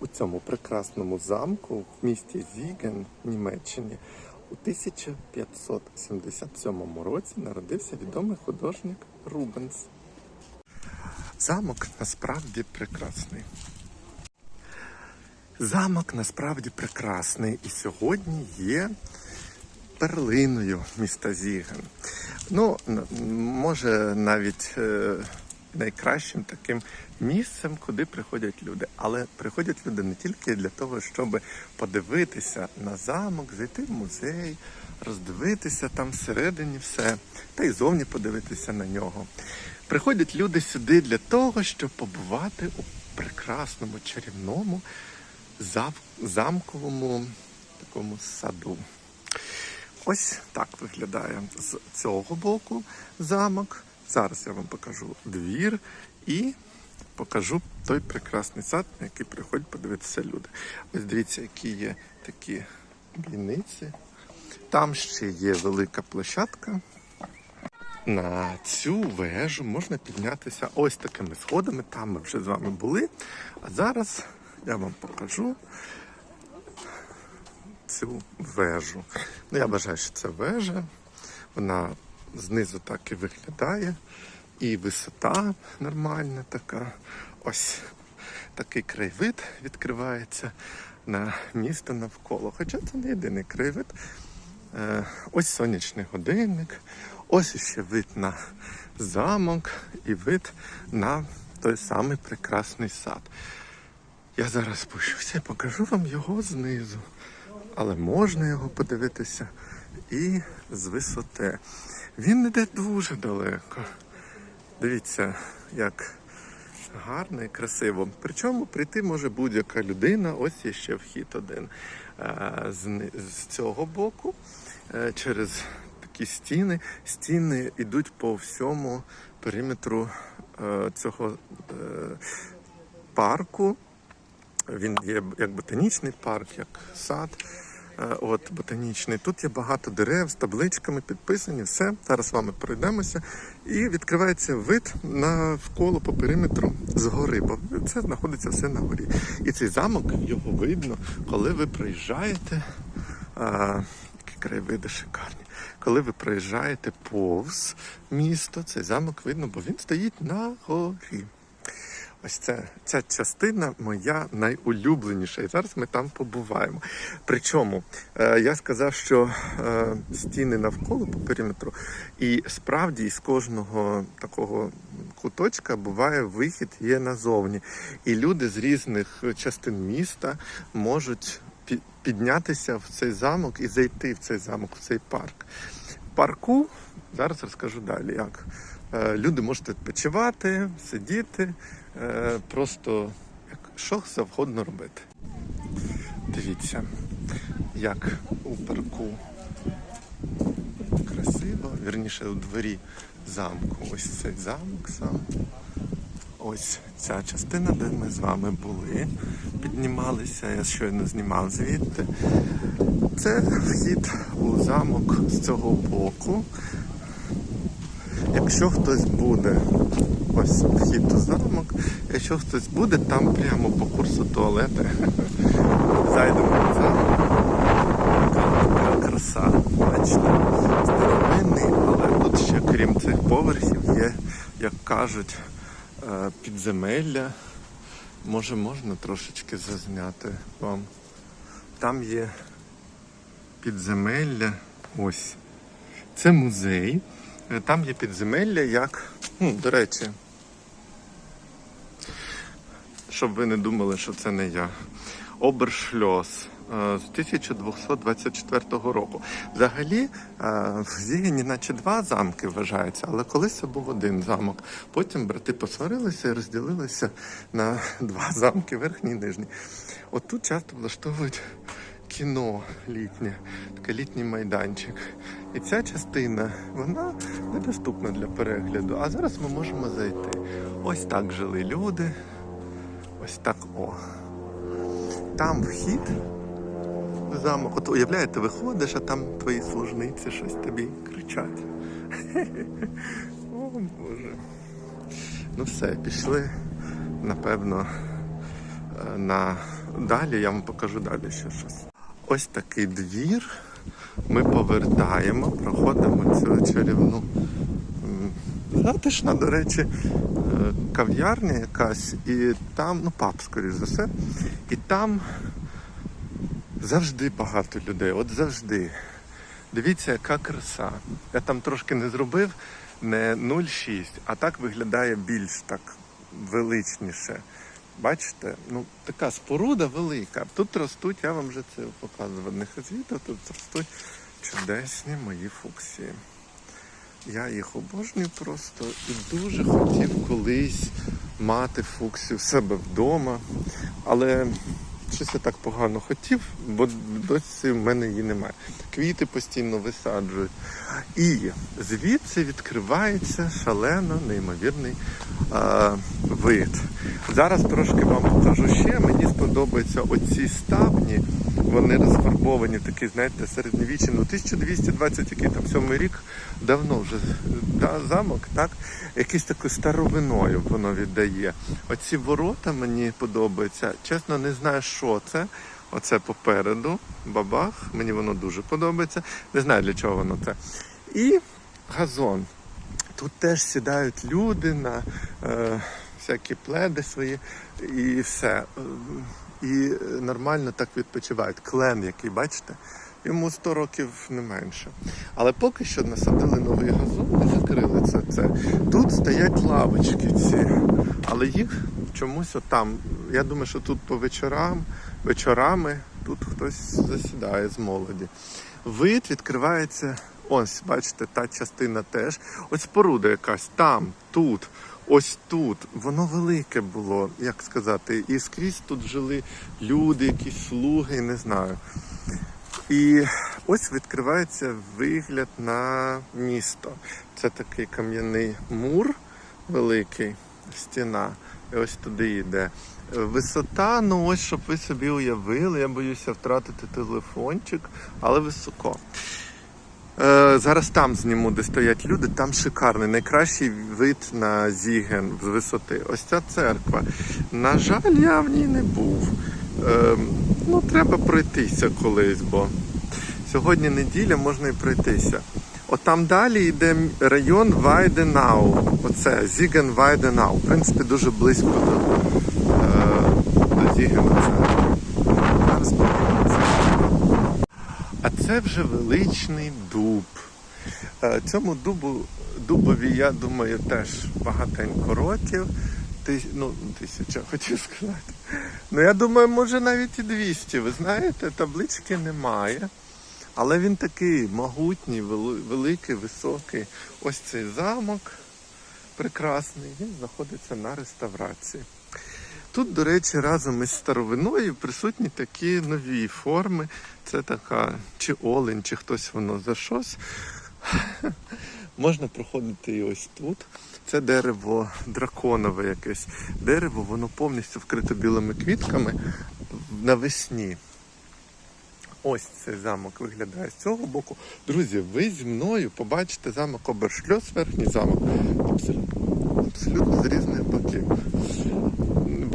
у цьому прекрасному замку в місті Зіген, Німеччині. У 1577 році народився відомий художник Рубенс. Замок насправді прекрасний. Замок насправді прекрасний і сьогодні є перлиною міста Зіген. Ну, може, навіть е, найкращим таким місцем, куди приходять люди. Але приходять люди не тільки для того, щоб подивитися на замок, зайти в музей, роздивитися там всередині все, та й зовні подивитися на нього. Приходять люди сюди для того, щоб побувати у прекрасному чарівному замковому такому саду. Ось так виглядає з цього боку замок. Зараз я вам покажу двір і покажу той прекрасний сад, на який приходять подивитися люди. Ось дивіться, які є такі бійниці. Там ще є велика площадка. На цю вежу можна піднятися ось такими сходами. Там ми вже з вами були. А зараз я вам покажу цю вежу. Ну, я вважаю, що це вежа. Вона знизу так і виглядає. І висота нормальна така. Ось такий краєвид відкривається на місто навколо. Хоча це не єдиний краєвид. Е, Ось сонячний годинник, ось ще вид на замок і вид на той самий прекрасний сад. Я зараз спущуся і покажу вам його знизу. Але можна його подивитися і з висоти. Він йде дуже далеко. Дивіться, як гарно і красиво. Причому прийти може будь-яка людина. Ось є ще вхід один Е, з, цього боку е, через такі стіни. Стіни йдуть по всьому периметру е, цього парку. Він є як ботанічний парк, як сад. Е, От ботанічний. Тут є багато дерев з табличками підписані. Все. Зараз з вами пройдемося. І відкривається вид навколо по периметру згори, бо це знаходиться все на горі. І цей замок його видно, коли ви приїжджаєте. А, які краєвиди шикарні. Коли ви проїжджаєте повз місто, цей замок видно, бо він стоїть на горі. Ось це, ця частина моя найулюбленіша, і зараз ми там побуваємо. Причому е, я сказав, що е, стіни навколо по периметру, і справді із кожного такого куточка буває вихід є назовні. І люди з різних частин міста можуть піднятися в цей замок і зайти в цей замок, в цей парк. В парку зараз розкажу далі, як. Е, Люди можуть відпочивати, сидіти, е, просто що завгодно робити. Дивіться, як у парку красиво, вірніше у дворі замку. Ось цей замок сам. Ось ця частина, де ми з вами були, піднімалися, я щойно знімав звідти. Це вхід у замок з цього боку. Якщо хтось буде, ось у замок, якщо хтось буде, там прямо по курсу туалети. Зайдемо в замок. Така, краса, бачите, старовинний, але тут ще крім цих поверхів є, як кажуть, е, підземелля. Може можна трошечки зазняти вам. Там є підземелля. Ось. Це музей. Е, Там є підземелля, як. Ну, до речі. Щоб ви не думали, що це не я. Обершльос е, з 1224 року. Взагалі, е, в Зігені наче два замки вважаються, але колись це був один замок. Потім брати посварилися і розділилися на два замки, верхній і нижній. От тут часто влаштовують кіно літнє, такий літній майданчик. І ця частина, вона недоступна для перегляду. А зараз ми можемо зайти. Ось так жили люди. Ось так о. Там вхід в замок. От уявляєте, виходиш, а там твої служниці щось тобі кричать. О Боже. Ну все, пішли, напевно, е, на далі. Я вам покажу далі ще щось. Ось такий двір. Ми повертаємо, проходимо цю чарівну затишна, до речі, кав'ярня якась, і там, ну паб, скоріш за все, і там завжди багато людей, от завжди. Дивіться, яка краса. Я там трошки не зробив не 0,6, а так виглядає більш так величніше. Бачите, ну така споруда велика. Тут ростуть, я вам вже це показував в одних тут ростуть чудесні мої фуксії. Я їх обожнюю просто і дуже хотів колись мати фуксію в себе вдома. Але щось я так погано хотів, бо досі в мене її немає. Квіти постійно висаджують. І звідси відкривається шалено неймовірний е, вид. Зараз трошки вам покажу ще. Мені сподобаються оці ставні. Вони розфарбовані, такі, знаєте, середньовічні. Ну, 1220, який там сьомий рік, давно вже да, замок, так? Якийсь такою старовиною воно віддає. Оці ворота мені подобаються. Чесно, не знаю, що це. Оце попереду, бабах, мені воно дуже подобається. Не знаю для чого воно це. І газон. Тут теж сідають люди на е, всякі пледи свої і все. Е, І нормально так відпочивають. Клен, який, бачите, йому 100 років не менше. Але поки що насадили новий газон і закрили це. це. Тут стоять лавочки ці, але їх чомусь отам. Я думаю, що тут по вечорам, вечорами тут хтось засідає з молоді. Вид відкривається. Ось, бачите, та частина теж. Ось споруда якась там, тут, ось тут. Воно велике було, як сказати, і скрізь тут жили люди, якісь слуги, не знаю. І ось відкривається вигляд на місто. Це такий кам'яний мур великий, стіна. І ось туди йде. Висота, ну ось щоб ви собі уявили, я боюся втратити телефончик, але високо. Е, зараз там зніму, де стоять люди, там шикарний, найкращий вид на Зіген з висоти. Ось ця церква. На жаль, я в ній не був. Е, ну, треба пройтися колись, бо сьогодні неділя, можна і пройтися. От там далі йде район Вайденау. Оце Зіген Вайденау. В принципі, дуже близько до, е, до Зігена церкви. Зараз подивимося. А це вже величний дуб. Е, Цьому дубу, дубові, я думаю, теж багатенько років. Ти, ну, тисяча хотів сказати. Ну, я думаю, може навіть і 200. Ви знаєте, таблички немає. Але він такий могутній, великий, високий. Ось цей замок прекрасний. Він знаходиться на реставрації. Тут, до речі, разом із старовиною присутні такі нові форми. Це така чи олень, чи хтось воно за щось. Можна проходити і ось тут. Це дерево драконове якесь. Дерево, воно повністю вкрите білими квітками навесні. Ось цей замок виглядає з цього боку. Друзі, ви зі мною побачите замок Обершльос, верхній замок. Абсолютно з різних боків.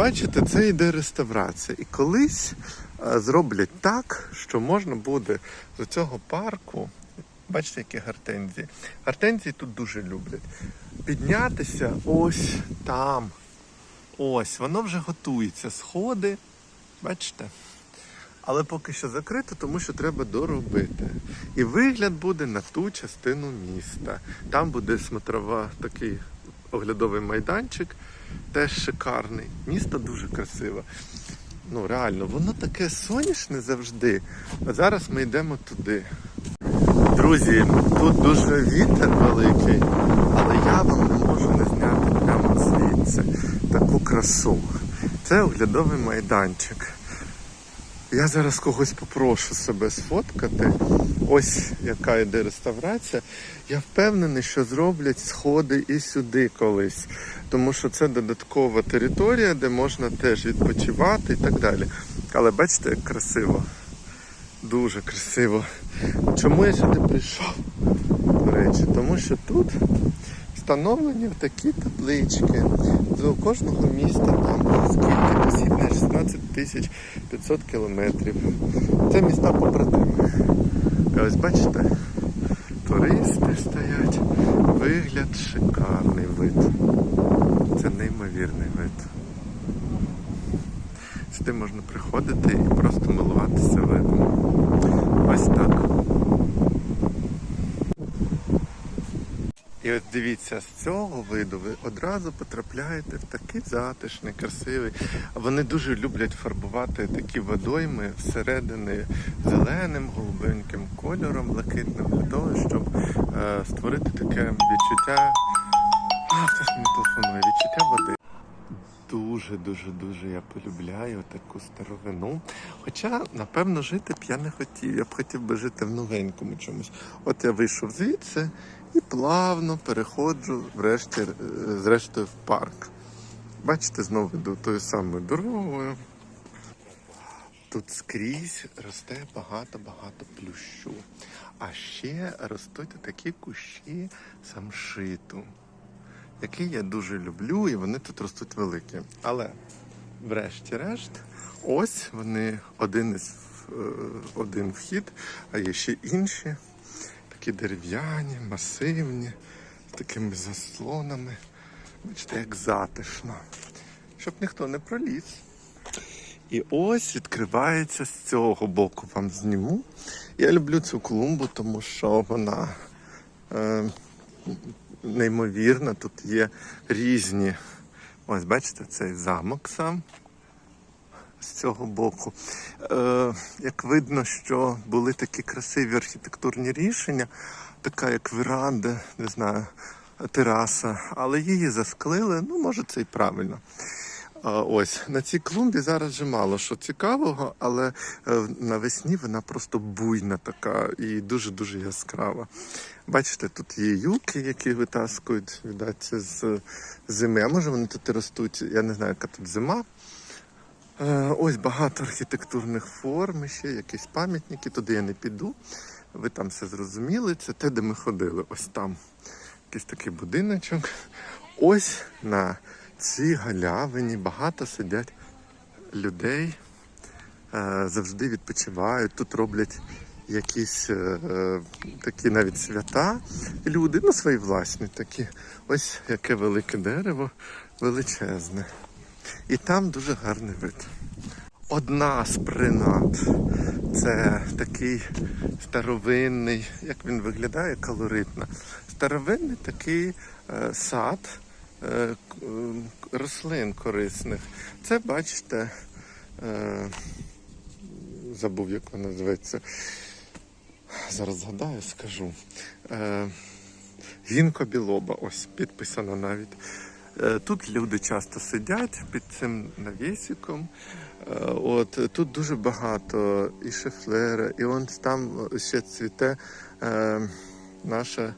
Бачите, це йде реставрація. І колись е, зроблять так, що можна буде з цього парку, бачите, які гортензії. Гортензії тут дуже люблять. Піднятися ось там. Ось, воно вже готується. Сходи. Бачите? Але поки що закрито, тому що треба доробити. І вигляд буде на ту частину міста. Там буде смотрова такий оглядовий майданчик, теж шикарний. Місто дуже красиве. Ну реально, воно таке сонячне завжди. А зараз ми йдемо туди. Друзі, тут дуже вітер великий, але я вам не можу не зняти прямо звідси таку красу. Це оглядовий майданчик. Я зараз когось попрошу себе сфоткати. Ось яка йде реставрація. Я впевнений, що зроблять сходи і сюди колись, тому що це додаткова територія, де можна теж відпочивати і так далі. Але бачите, як красиво. Дуже красиво. Чому я сюди прийшов? До речі, тому що тут встановлені такі таблички. До кожного міста там скільки посібне 16 тисяч 500 кілометрів. Це міста побратими. І ось бачите, туристи стоять. Вигляд шикарний вид. Це неймовірний вид. Сюди можна приходити і просто милуватися видом. Ось так. І дивіться, з цього виду ви одразу потрапляєте в такий затишний, красивий. Вони дуже люблять фарбувати такі водойми всередини зеленим, голубеньким кольором, блакитним, для того, щоб е, створити таке відчуття. А, хтось мені телефонує, відчуття води. Дуже, дуже, дуже я полюбляю таку старовину. Хоча, напевно, жити б я не хотів. Я б хотів би жити в новенькому чомусь. От я вийшов звідси і плавно переходжу врешті, е, зрештою в парк. Бачите, знову йду тою самою дорогою. Тут скрізь росте багато-багато плющу. А ще ростуть такі кущі самшиту який я дуже люблю, і вони тут ростуть великі. Але, врешті-решт, ось вони один із е, один вхід, а є ще інші, такі дерев'яні, масивні, з такими заслонами. Бачите, як затишно, щоб ніхто не проліз. І ось відкривається з цього боку вам зніму. Я люблю цю клумбу, тому що вона е, неймовірна. Тут є різні. Ось, бачите, цей замок сам з цього боку. Е, як видно, що були такі красиві архітектурні рішення, така як веранда, не знаю, тераса, але її засклили, ну, може, це і правильно. А, Ось на цій клумбі зараз вже мало що цікавого, але е, навесні вона просто буйна така і дуже-дуже яскрава. Бачите, тут є юки, які витаскують, віддать, з зими. А може вони тут і ростуть, я не знаю, яка тут зима. Е, Ось багато архітектурних форм, ще якісь пам'ятники, туди я не піду. Ви там все зрозуміли. Це те, де ми ходили. Ось там якийсь такий будиночок. Ось на цій галявині багато сидять людей, е, завжди відпочивають. Тут роблять якісь е, такі навіть свята люди, ну свої власні такі. Ось яке велике дерево, величезне. І там дуже гарний вид. Одна з принад це такий старовинний, як він виглядає, колоритно. Старовинний такий е, сад е, е, рослин корисних. Це, бачите, е, забув, як вона називається. Зараз згадаю, скажу. Е, Гінко білоба, ось підписано навіть. Е, Тут люди часто сидять під цим навісиком. Е, От тут дуже багато і шефлера, і он там ще цвіте е, наша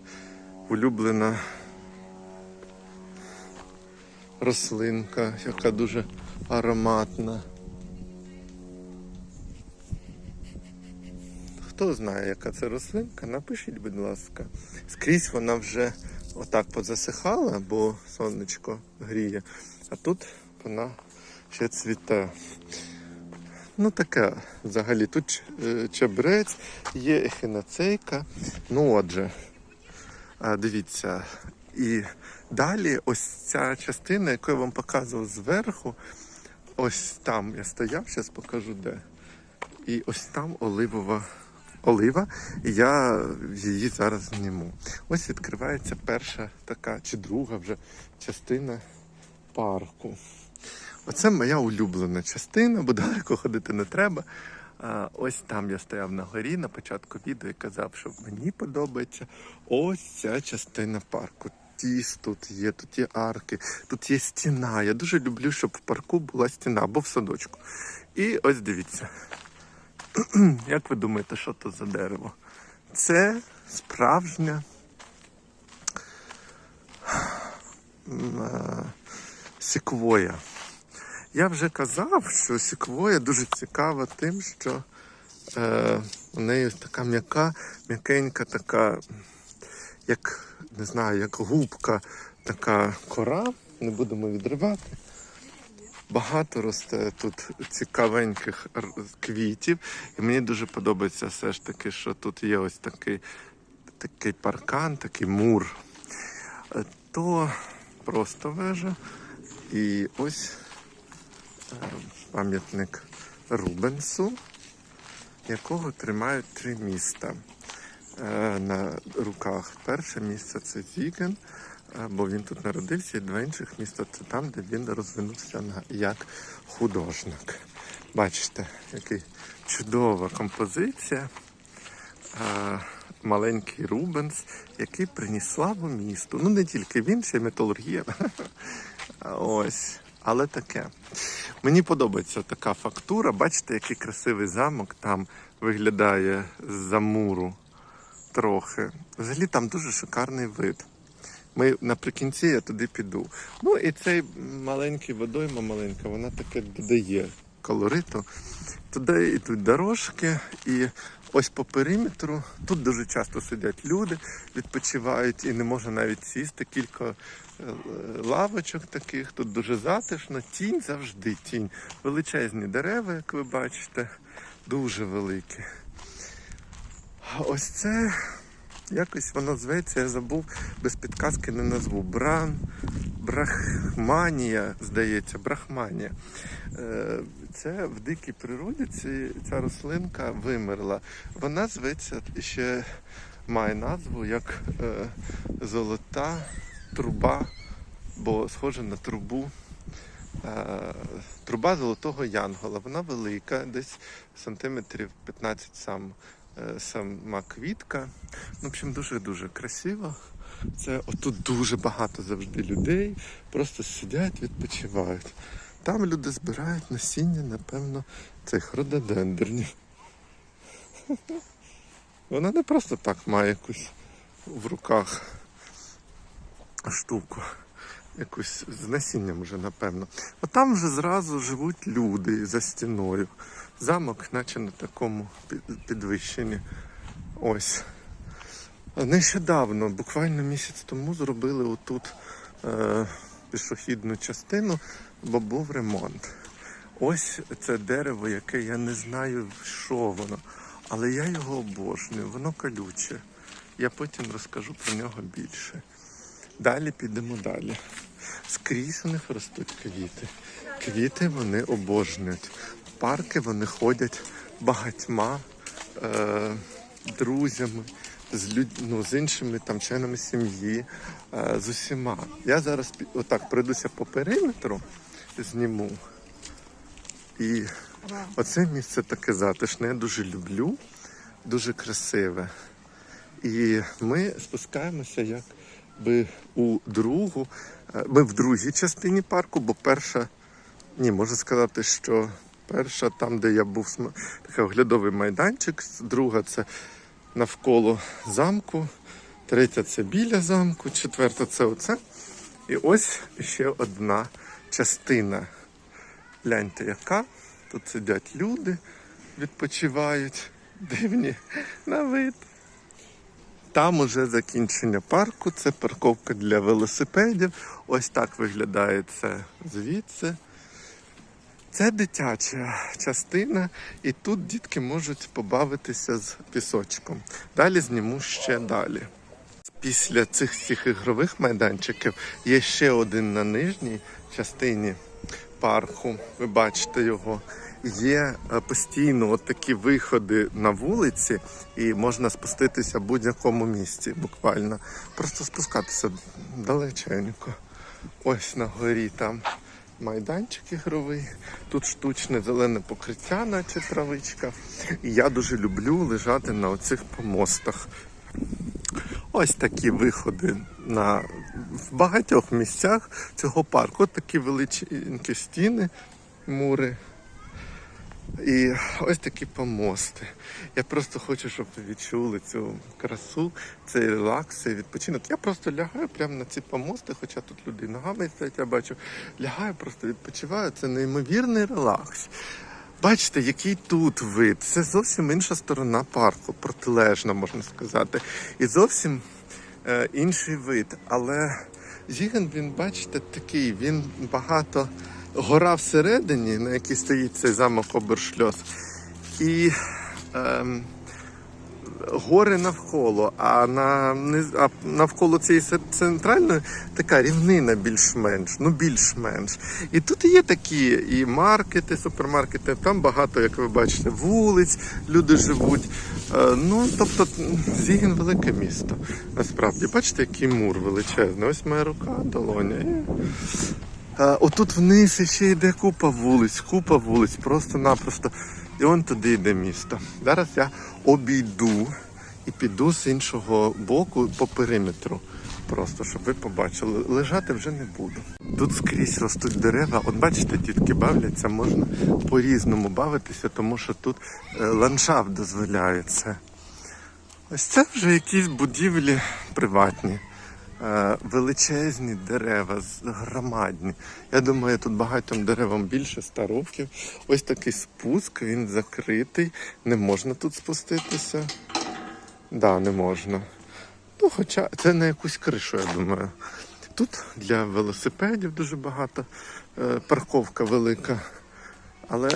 улюблена рослинка, яка дуже ароматна. Хто знає, яка це рослинка, напишіть, будь ласка. Скрізь вона вже отак позасихала, бо сонечко гріє. А тут вона ще цвіте. Ну таке взагалі. Тут е, чебрець, є ехінацейка. Ну отже, дивіться. І далі ось ця частина, яку я вам показував зверху, ось там я стояв, зараз покажу де. І ось там оливова олива, і я її зараз зніму. Ось відкривається перша така чи друга вже частина парку. Оце моя улюблена частина, бо далеко ходити не треба. Ось там я стояв на горі на початку відео і казав, що мені подобається ось ця частина парку. Тіс тут є, тут є арки, тут є стіна. Я дуже люблю, щоб в парку була стіна або в садочку. І ось дивіться. Як ви думаєте, що то за дерево? Це справжня е, сіквоя. Я вже казав, що сіквоя дуже цікава тим, що е, у неї така м'яка, м'якенька така, як не знаю, як губка, така кора. Не будемо відривати. Багато росте тут цікавеньких квітів. І мені дуже подобається все ж таки, що тут є ось такий, такий паркан, такий мур. Е, То просто вежа. І ось е, пам'ятник Рубенсу, якого тримають три міста е, на руках. Перше місце це Зіген, е, бо він тут народився, і два інших міста це там, де він розвинувся як художник. Бачите, яка чудова композиція. Маленький Рубенс, який приніс славу місту. Ну, не тільки він, ще й металургія. Ось. Але таке. Мені подобається така фактура. Бачите, який красивий замок там виглядає з-за муру трохи. Взагалі там дуже шикарний вид. Ми наприкінці я туди піду. Ну і цей маленький водойма маленька, вона таке додає колориту. Туди йдуть дорожки, і ось по периметру тут дуже часто сидять люди, відпочивають і не можна навіть сісти. Кілька е, лавочок таких, тут дуже затишно, тінь завжди тінь. Величезні дерева, як ви бачите, дуже великі. Ось це якось воно зветься, я забув, без підказки не назву. Бран, брахманія, здається, брахманія. Е, Це в дикій природі ця рослинка вимерла. Вона зветься ще має назву як е, золота труба, бо схожа на трубу. Е, Труба золотого янгола. Вона велика, десь сантиметрів 15 сам, сама квітка. Ну, в общем, дуже-дуже красиво. Це отут дуже багато завжди людей. Просто сидять, відпочивають. Там люди збирають насіння, напевно, цих рододендронів. Вона не просто так має якусь в руках штуку. Якусь з насінням вже, напевно. А там вже зразу живуть люди за стіною. Замок, наче на такому підвищенні. Ось. Нещодавно, буквально місяць тому, зробили отут е, пішохідну частину, бо був ремонт. Ось це дерево, яке я не знаю, що воно, але я його обожнюю, воно колюче. Я потім розкажу про нього більше. Далі підемо далі. Скрізь у них ростуть квіти. Квіти вони обожнюють. Парки вони ходять багатьма е, друзями, з, люд... ну, з іншими там, членами сім'ї, е, з усіма. Я зараз отак пройдуся по периметру, зніму. І оце місце таке затишне, я дуже люблю, дуже красиве. І ми спускаємося якби у другу. е, Ми в другій частині парку, бо перша, ні, можу сказати, що перша, там, де я був, такий оглядовий майданчик, друга це навколо замку, третя це біля замку, четверта це оце. І ось ще одна частина. Гляньте, яка. Тут сидять люди, відпочивають, дивні на вид. Там уже закінчення парку, це парковка для велосипедів. Ось так виглядає це звідси. Це дитяча частина, і тут дітки можуть побавитися з пісочком. Далі зніму ще далі. Після цих всіх ігрових майданчиків є ще один на нижній частині парку. Ви бачите його. Є е, постійно от такі виходи на вулиці, і можна спуститися в будь-якому місці, буквально. Просто спускатися далеченько. Ось на горі там майданчик ігровий. Тут штучне зелене покриття, наче травичка. І я дуже люблю лежати на оцих помостах. Ось такі виходи на в багатьох місцях цього парку. От такі величенькі стіни, мури. І ось такі помости. Я просто хочу, щоб ви відчули цю красу, цей релакс, цей відпочинок. Я просто лягаю прямо на ці помости, хоча тут люди ногами стоять, я бачу. Лягаю, просто відпочиваю. Це неймовірний релакс. Бачите, який тут вид. Це зовсім інша сторона парку, протилежна, можна сказати. І зовсім е, інший вид. Але Зіген, він, бачите, такий, він багато гора всередині, на якій стоїть цей замок Обершльос. І ем, гори навколо, а на а навколо цієї центральної така рівнина більш-менш, ну більш-менш. І тут є такі і маркети, супермаркети, там багато, як ви бачите, вулиць, люди живуть. Е, Ну, тобто, Зігін велике місто. Насправді, бачите, який мур величезний. Ось моя рука, долоня. Отут вниз ще йде купа вулиць, купа вулиць, просто-напросто. І он туди йде місто. Зараз я обійду і піду з іншого боку по периметру. Просто щоб ви побачили. Лежати вже не буду. Тут скрізь ростуть дерева. От бачите, дітки бавляться, можна по-різному бавитися, тому що тут е, ландшафт дозволяє це. Ось це вже якісь будівлі приватні. Е, величезні дерева, громадні. Я думаю, тут багатьом деревам більше 100 років. Ось такий спуск, він закритий. Не можна тут спуститися. Да, не можна. Ну, хоча це на якусь кришу, я думаю. Тут для велосипедів дуже багато, е, парковка велика. Але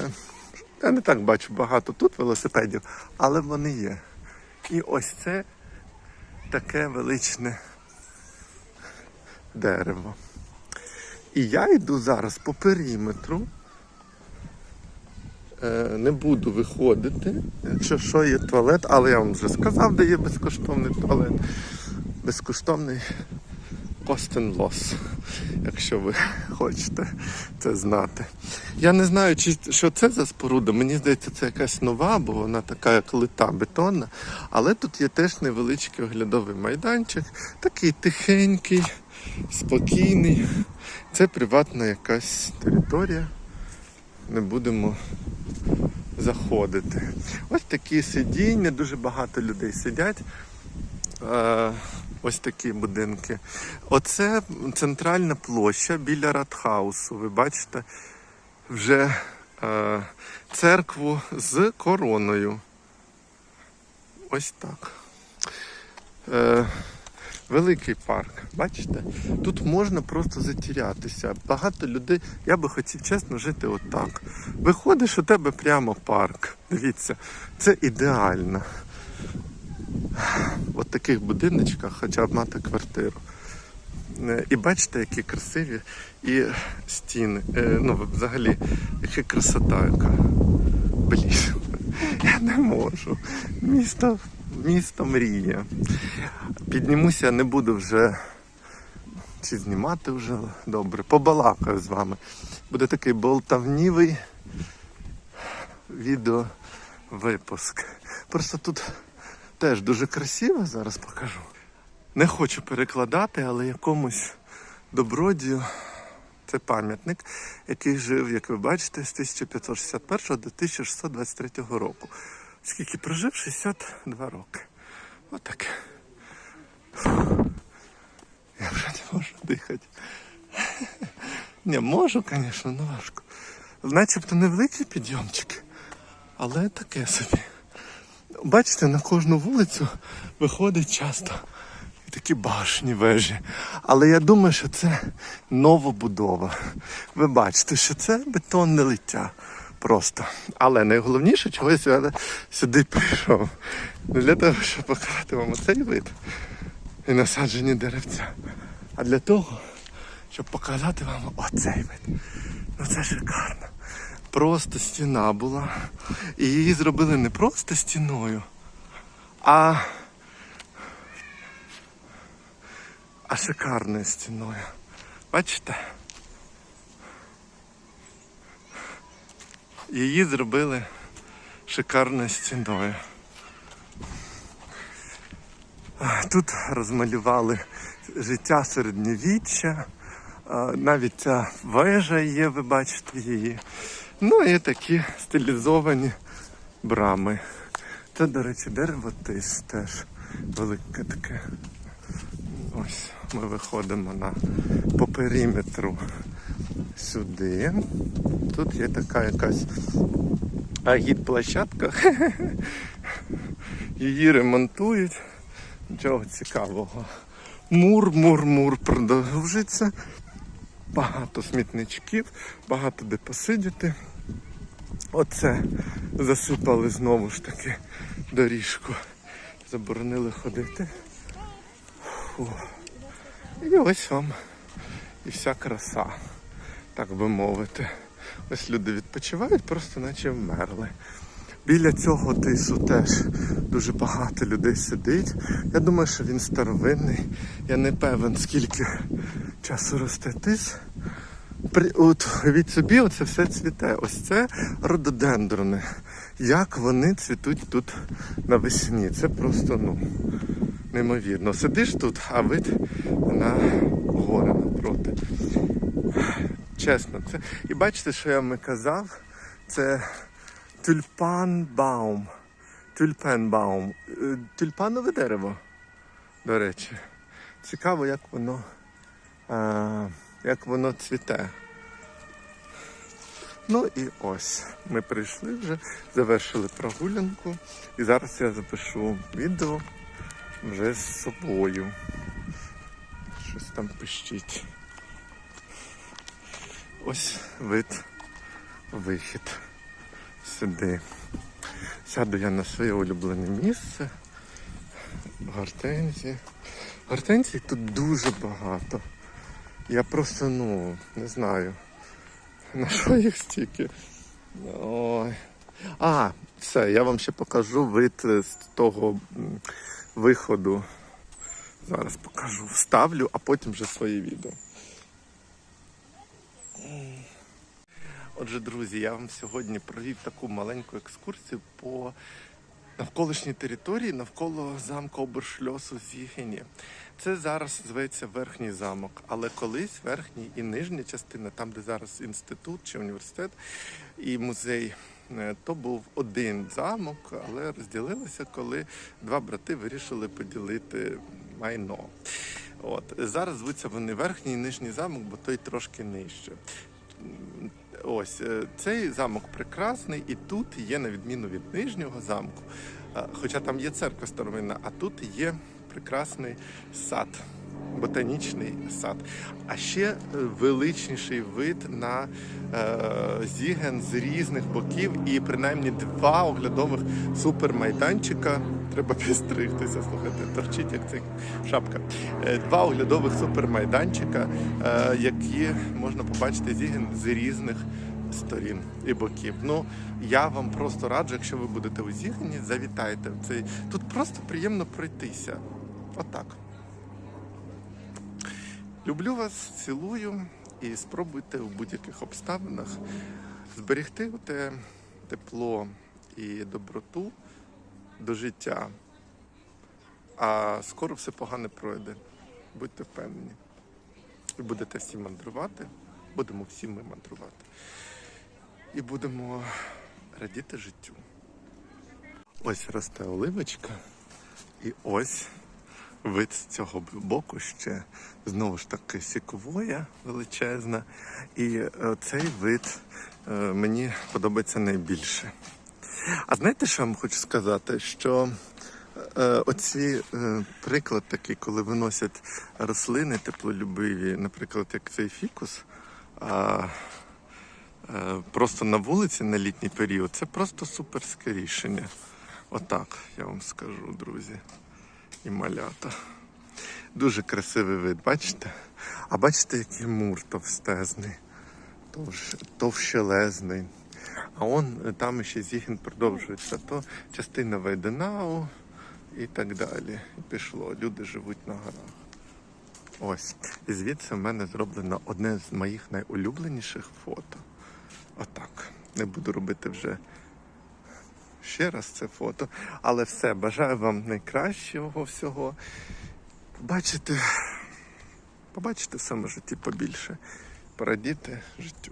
я не так бачу багато тут велосипедів, але вони є. І ось це таке величне дерево. І я йду зараз по периметру. Е, Не буду виходити. Якщо що є туалет, але я вам вже сказав, де є безкоштовний туалет. Безкоштовний and loss, якщо ви хочете це знати. Я не знаю, чи що це за споруда. Мені здається, це якась нова, бо вона така, як лита бетонна. Але тут є теж невеличкий оглядовий майданчик, такий тихенький, спокійний. Це приватна якась територія. Не будемо заходити. Ось такі сидіння, дуже багато людей сидять. Е, ось такі будинки. Оце центральна площа біля Радхаусу. Ви бачите вже е, церкву з короною. Ось так. Е, великий парк. Бачите? Тут можна просто затірятися. Багато людей. Я би хотів чесно жити отак. Виходиш, у тебе прямо парк. Дивіться, це ідеально. От таких будиночках хоча б мати квартиру. Е, І бачите, які красиві і стіни. Е, Ну, взагалі, яка красота яка. Блін, я не можу. Місто, місто мріє. Піднімуся, не буду вже чи знімати вже добре. Побалакаю з вами. Буде такий болтавнівий відеовипуск. Просто тут теж дуже красиво, зараз покажу. Не хочу перекладати, але якомусь добродію це пам'ятник, який жив, як ви бачите, з 1561 до 1623 року. Скільки прожив? 62 роки. Отаке. Я вже не можу дихати. Не можу, звісно, але важко. Начебто невеликі підйомчики, але таке собі. Бачите, на кожну вулицю виходить часто такі башні вежі. Але я думаю, що це новобудова. Ви бачите, що це бетонне лиття. Просто. Але найголовніше, чогось я сюди прийшов. Не для того, щоб показати вам оцей вид і насаджені деревця, а для того, щоб показати вам оцей вид. Ну це шикарно. Просто стіна була. І її зробили не просто стіною, а, а шикарною стіною. Бачите? Її зробили шикарною стіною. Тут розмалювали життя середньовіччя. Навіть ця вежа є, ви бачите її. Ну і такі стилізовані брами. Це, до речі, деревотис теж велике таке. Ось ми виходимо на по периметру сюди. Тут є така якась агіт-площадка. Її ремонтують. Нічого цікавого. Мур, мур, мур продовжується. Багато смітничків, багато де посидіти. Оце засипали знову ж таки доріжку. Заборонили ходити. Фу. І ось вам і вся краса, так би мовити. Ось люди відпочивають, просто наче вмерли. Біля цього тису теж дуже багато людей сидить. Я думаю, що він старовинний. Я не певен, скільки часу росте тис. При, от від собі оце все цвіте. Ось це рододендрони. Як вони цвітуть тут навесні. Це просто ну, неймовірно. Сидиш тут, а вид на гори напроти. Чесно, це. І бачите, що я вам казав, це тюльпанбаум. Тюльпенбаум. Е, Тюльпанове дерево, до речі. Цікаво, як воно, е, як воно цвіте. Ну і ось. Ми прийшли вже, завершили прогулянку. І зараз я запишу відео вже з собою. Щось там пищить. Ось вид, вихід сюди. Сяду я на своє улюблене місце. Гортензії. Гортензій тут дуже багато. Я просто, ну, не знаю. На що їх стільки? Ой. А, все, я вам ще покажу вид е, з того виходу. Зараз покажу. Вставлю, а потім вже своє відео. Отже, друзі, я вам сьогодні провів таку маленьку екскурсію по навколишній території навколо замку Обершльосу в Зігені. Це зараз зветься верхній замок, але колись верхній і нижня частина, там де зараз інститут чи університет і музей, е, то був один замок, але розділилися, коли два брати вирішили поділити майно. От зараз звуться вони верхній і нижній замок, бо той трошки нижче. Ось е, цей замок прекрасний, і тут є, на відміну від нижнього замку, е, хоча там є церква старовинна, а тут є прекрасний сад, ботанічний сад. А ще е, величніший вид на е, Зіген з різних боків, і принаймні два оглядових супермайданчика. Треба підстригтися, слухайте, торчить як ця шапка. Е, Два оглядових супермайданчика, які можна побачити Зіген з різних сторін і боків. Ну я вам просто раджу, якщо ви будете у Зігені, завітайте. в Цей тут просто приємно пройтися. Отак. Люблю вас, цілую і спробуйте у будь-яких обставинах зберегти те тепло і доброту до життя. А скоро все погане пройде. Будьте впевнені. Ви будете всі мандрувати, будемо всі ми мандрувати. І будемо радіти життю. Ось росте оливочка, і ось вид з цього боку ще знову ж таки сіквоя величезна. І е, цей вид е, мені подобається найбільше. А знаєте, що я вам хочу сказати? Що е, оці приклад такий, коли виносять рослини теплолюбиві, наприклад, як цей фікус, а, просто на вулиці на літній період, це просто суперське рішення. Отак я вам скажу, друзі. І малята. Дуже красивий вид, бачите? А бачите, який мур товстезний, товщ, товщелезний. А он е, там ще Зігін продовжується, то частина Вейденау і так далі. І пішло. Люди живуть на горах. Ось. І звідси в мене зроблено одне з моїх найулюбленіших фото. Отак. Не буду робити вже ще раз це фото. Але все, бажаю вам найкращого всього. Побачити, побачити в своєму житті побільше. Порадіти життю.